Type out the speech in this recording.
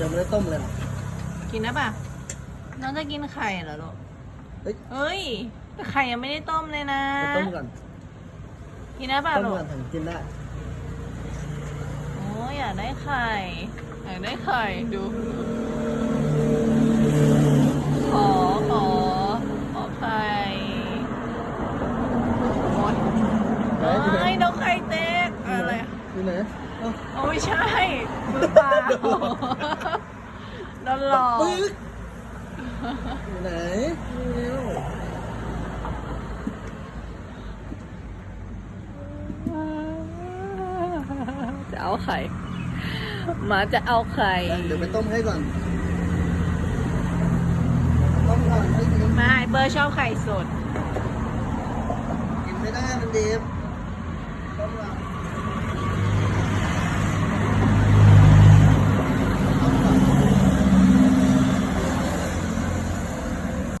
ยังไม่ได้ต้มเลยนะกินได้ปะน้องจะกินไข่เหรอลูกเฮ้ยเฮ้ยแต่ไข่ยังไม่ได้ต้มเลยนะ ไปต้มก่อนกินได้ปะต้มลูกก่อนถึงกินได้โอ้ยอยากได้ไข่ อยากได้ไข่ดู ขอ ขอ ขอไข่หมดไหนเฮ้ยนกไข่เต๊กอะไร อยู่ไหนเอ้า โอ้ไม่ใช่มือเปล่าโดนหลอกปึ๊กอยู่ไหนเร็วจะเอาไข่หมาจะเอาไข่เดี๋ยวไปต้มให้ก่อนต้มก่อนให้กินไม่เบอร์ชอบไข่สด กินไม่ได้มันดิบ